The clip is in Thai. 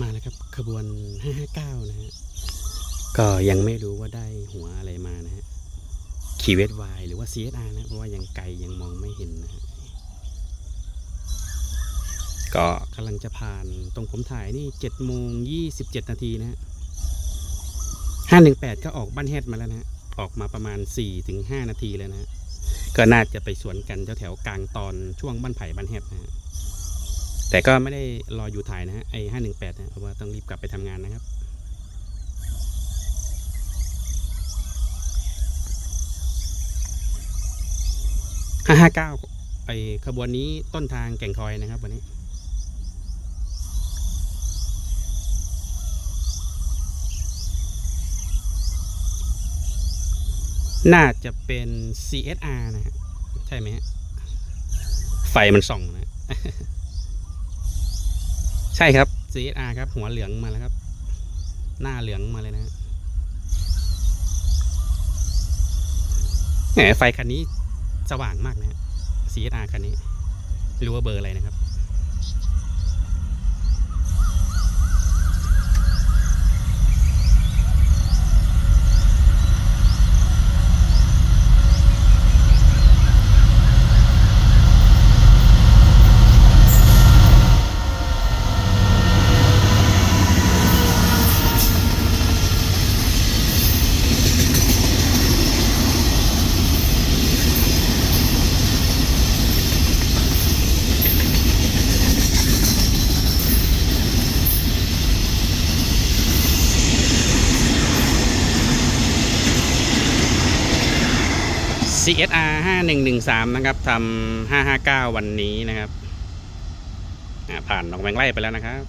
มาแล้วครับขบวน 559 นะฮะ ก็ยังไม่รู้ว่าได้หัวอะไรมานะฮะคีเวสวหรือว่า CSR นะ เพราะว่ายังไกลยังมองไม่เห็นนะฮะ ก็กำลังจะผ่านตรงผมถ่ายนี่7โมง27 นาทีนะฮะ 518 ก็ออกบ้านแฮดมาแล้วนะฮะ ออกมาประมาณ 4-5 นาทีแล้วนะฮะ ก็น่าจะไปสวนกันแถวๆกลางตอนช่วงบ้านไผ่บ้านแฮดนะฮะ แต่ก็ไม่ได้รออยู่ถ่ายนะฮะไอ้ห้าหนึ่งแปดนะเพราะว่าต้องรีบกลับไปทำงานนะครับห้าห้าเก้าไอ้ขบวนนี้ต้นทางแก่งคอยนะครับ วันนี้ น่าจะเป็น CSR นะฮะใช่ไหมฮะ ไฟมันส่องนะ ช่ครับ CSR ครับ หัวเหลืองมาแล้วครับ หน้าเหลืองมาเลยนะแหมไฟคันนี้สว่างมากนะ CSR คันนี้รู้ว่าเบอร์อะไรนะครับ CSR 5113 นะครับทำ559 วันนี้นะครับผ่านหนองแวงไล่ไปแล้วนะครับ